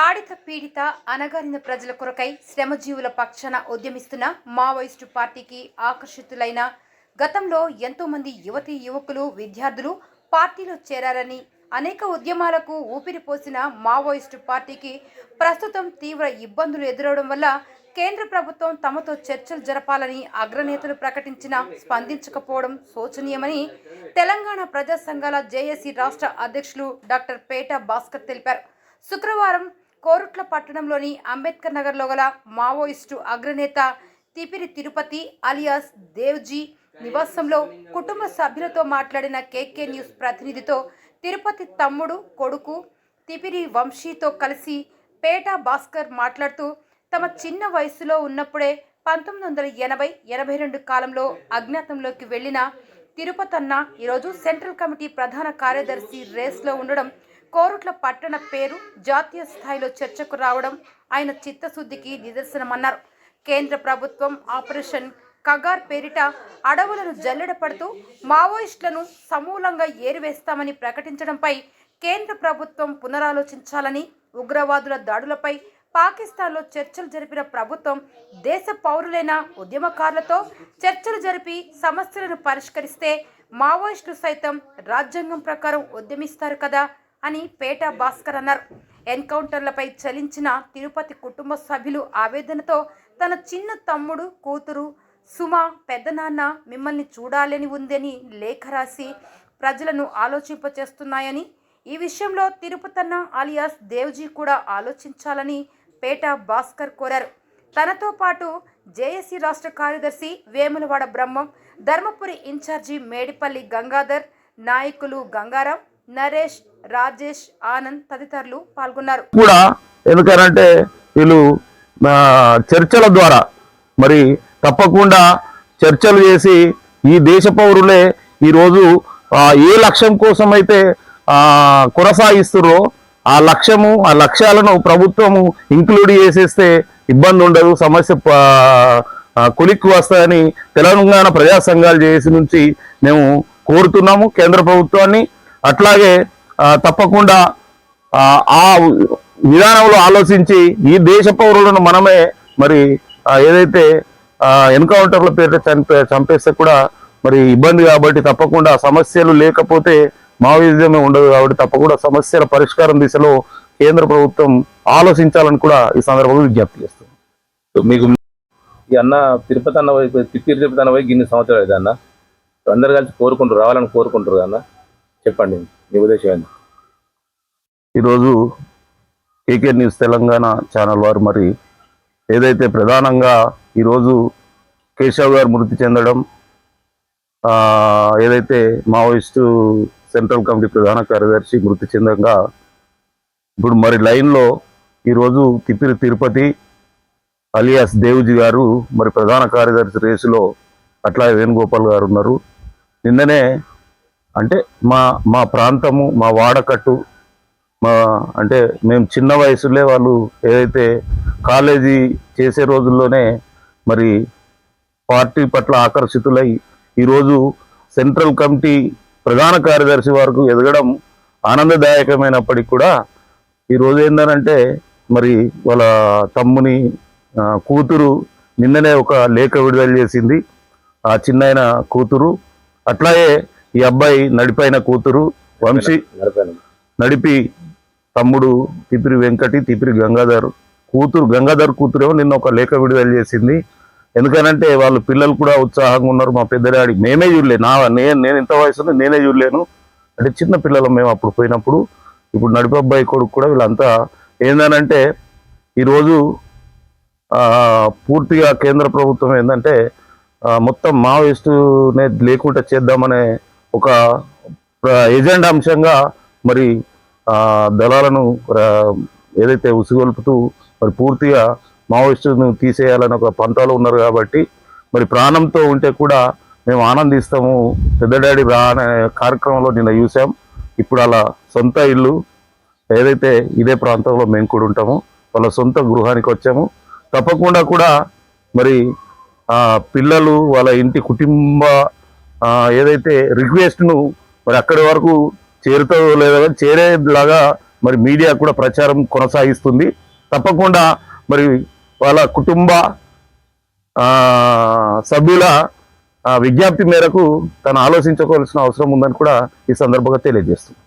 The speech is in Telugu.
తాడిత పీడిత అనగారిన ప్రజల కొరకై శ్రమజీవుల పక్షాన ఉద్యమిస్తున్న మావోయిస్టు పార్టీకి ఆకర్షితులైన గతంలో ఎంతోమంది యువతి యువతీ యువకులు విద్యార్థులు పార్టీలో చేరారని అనేక ఉద్యమాలకు ఊపిరిపోసిన మావోయిస్టు పార్టీకి ప్రస్తుతం తీవ్ర ఇబ్బందులు ఎదురవడం వల్ల కేంద్ర ప్రభుత్వం తమతో చర్చలు జరపాలని అగ్రనేతలు ప్రకటించినా స్పందించకపోవడం శోచనీయమని తెలంగాణ ప్రజా సంఘాల జేఏసీ రాష్ట్ర అధ్యక్షులు డాక్టర్ పేట భాస్కర్ తెలిపారు. శుక్రవారం కోరుట్ల పట్టణంలోని అంబేద్కర్ నగర్లో గల మావోయిస్టు అగ్రనేత తిపిరి తిరుపతి అలియాస్ దేవ్జీ నివాసంలో కుటుంబ సభ్యులతో మాట్లాడిన కేకే న్యూస్ ప్రతినిధితో తిరుపతి తమ్ముడు కొడుకు తిపిరి వంశీతో కలిసి పేట భాస్కర్ మాట్లాడుతూ తమ చిన్న వయసులో ఉన్నప్పుడే పంతొమ్మిది వందల ఎనభై ఎనభై రెండు కాలంలో అజ్ఞాతంలోకి వెళ్ళిన తిరుపతన్న ఈరోజు సెంట్రల్ కమిటీ ప్రధాన కార్యదర్శి రేస్లో ఉండడం కోరుట్ల పట్టణ పేరు జాతీయ స్థాయిలో చర్చకు రావడం ఆయన చిత్తశుద్ధికి నిదర్శనమన్నారు. కేంద్ర ప్రభుత్వం ఆపరేషన్ కగార్ పేరిట అడవులను జల్లెడ పడుతూ మావోయిస్టులను సమూలంగా ఏరివేస్తామని ప్రకటించడంపై కేంద్ర ప్రభుత్వం పునరాలోచించాలని ఉగ్రవాదుల దాడులపై పాకిస్తాన్లో చర్చలు జరిపిన ప్రభుత్వం దేశ పౌరులైన ఉద్యమకారులతో చర్చలు జరిపి సమస్యలను పరిష్కరిస్తే మావోయిస్టులు సైతం రాజ్యాంగం ప్రకారం ఉద్యమిస్తారు కదా అని పేట భాస్కర్ అన్నారు. ఎన్కౌంటర్లపై చలించిన తిరుపతి కుటుంబ సభ్యులు ఆవేదనతో తన చిన్న తమ్ముడు కూతురు సుమ పెద్దనాన్న మిమ్మల్ని చూడాలని ఉందని లేఖ రాసి ప్రజలను ఆలోచింపచేస్తున్నాయని ఈ విషయంలో తిరుపతన్న అలియాస్ దేవ్జీ కూడా ఆలోచించాలని పేట భాస్కర్ కోరారు. తనతో పాటు జేఏసీ రాష్ట్ర కార్యదర్శి వేములవాడ బ్రహ్మం ధర్మపురి ఇన్ఛార్జి మేడిపల్లి గంగాధర్ నాయకులు గంగారాం నరేష్ రాజేష్ ఆనంద్ తదితరులు పాల్గొన్నారు. కూడా ఎందుకనంటే వీళ్ళు చర్చల ద్వారా మరి తప్పకుండా చర్చలు చేసి ఈ దేశ పౌరులే ఈరోజు ఏ లక్ష్యం కోసం అయితే ఆ, కొనసాగిస్తుర్రో ఆ లక్ష్యము ఆ లక్ష్యాలను ప్రభుత్వము ఇంక్లూడ్ చేసేస్తే ఇబ్బంది ఉండదు సమస్య కొలిక్కి వస్తాయని తెలంగాణ ప్రజా సంఘాలు చేసి నుంచి మేము కోరుతున్నాము కేంద్ర ప్రభుత్వాన్ని. అట్లాగే తప్పకుండా ఆ విధానంలో ఆలోచించి ఈ దేశ పౌరులను మనమే మరి ఏదైతే ఎన్కౌంటర్ల పేరుతో చంపే చంపేస్తే కూడా మరి ఇబ్బంది కాబట్టి తప్పకుండా సమస్యలు లేకపోతే మావోయిజమే ఉండదు కాబట్టి తప్పకుండా సమస్యల పరిష్కారం దిశలో కేంద్ర ప్రభుత్వం ఆలోచించాలని కూడా ఈ సందర్భంగా విజ్ఞప్తి చేస్తుంది మీకు ఈ అన్న తిరుపతి అన్న వైపు తిప్పిరి తిరుపతి అన్న వైపు ఇన్ని సంవత్సరాలు అయితే అన్న. అందరు కలిసి కోరుకుంటారు రావాలని కోరుకుంటారు అన్న. చెప్పండి. మీ ఉద్దేశం ఈరోజు కేకే న్యూస్ తెలంగాణ ఛానల్ వారు మరి ఏదైతే ప్రధానంగా ఈరోజు కేశవ్ గారు మృతి చెందడం ఏదైతే మావోయిస్టు సెంట్రల్ కమిటీ ప్రధాన కార్యదర్శి మృతి చెందంగా ఇప్పుడు మరి లైన్లో ఈరోజు తిప్పిరి తిరుపతి అలియాస్ దేవుజీ గారు మరి ప్రధాన కార్యదర్శి రేసులో అట్లా వేణుగోపాల్ గారు ఉన్నారు. నిన్ననే అంటే మా మా ప్రాంతము మా వాడకట్టు మా అంటే మేము చిన్న వయసులే వాళ్ళు ఏదైతే కాలేజీ చేసే రోజుల్లోనే మరి పార్టీ పట్ల ఆకర్షితులై ఈరోజు సెంట్రల్ కమిటీ ప్రధాన కార్యదర్శి వరకు ఎదగడం ఆనందదాయకమైనప్పటికి కూడా ఈరోజు ఏంటంటే మరి వాళ్ళ తమ్ముని కూతురు నిన్ననే ఒక లేఖ విడుదల చేసింది. ఆ చిన్న కూతురు. అట్లాగే ఈ అబ్బాయి నడిపైన కూతురు వంశీ నడిపి తమ్ముడు తిపిరి వెంకటి తిపిరి గంగాధర్. కూతురు గంగాధర్ కూతురేమో నిన్న ఒక లేఖ విడుదల చేసింది. ఎందుకనంటే వాళ్ళు పిల్లలు కూడా ఉత్సాహంగా ఉన్నారు. మా పెద్ద డాడీ మేమే చూడలే. నా నేను నేను ఇంత వయసులో నేనే చూడలేను. అంటే చిన్న పిల్లలు మేము అప్పుడు పోయినప్పుడు. ఇప్పుడు నడిపి అబ్బాయి కొడుకు కూడా వీళ్ళంతా ఏందనంటే ఈరోజు పూర్తిగా కేంద్ర ప్రభుత్వం ఏంటంటే మొత్తం మావోయిస్టునే లేకుండా చేద్దామనే ఒక ప్ర- ఎజెండా అంశంగా మరి దళాలను ఏదైతే ఉసిగొల్పుతూ మరి పూర్తిగా మావోయిస్టును తీసేయాలని ఒక పంతాలు ఉన్నారు కాబట్టి మరి ప్రాణంతో ఉంటే కూడా మేము ఆనందిస్తాము. పెద్ద డాడీ రా అనే కార్యక్రమంలో నిన్న చూసాం. ఇప్పుడు అలా సొంత ఇల్లు ఏదైతే ఇదే ప్రాంతంలో మేము కూడా ఉంటాము వాళ్ళ సొంత గృహానికి వచ్చాము. తప్పకుండా కూడా మరి పిల్లలు వాళ్ళ ఇంటి కుటుంబ ఏదైతే రిక్వెస్ట్ను మరి అక్కడి వరకు చేరుతో లేదో కానీ చేరేలాగా మరి మీడియా కూడా ప్రచారం కొనసాగిస్తుంది. తప్పకుండా మరి వాళ్ళ కుటుంబ సభ్యుల విజ్ఞప్తి మేరకు తను ఆలోచించుకోవాల్సిన అవసరం ఉందని కూడా ఈ సందర్భంగా తెలియజేస్తుంది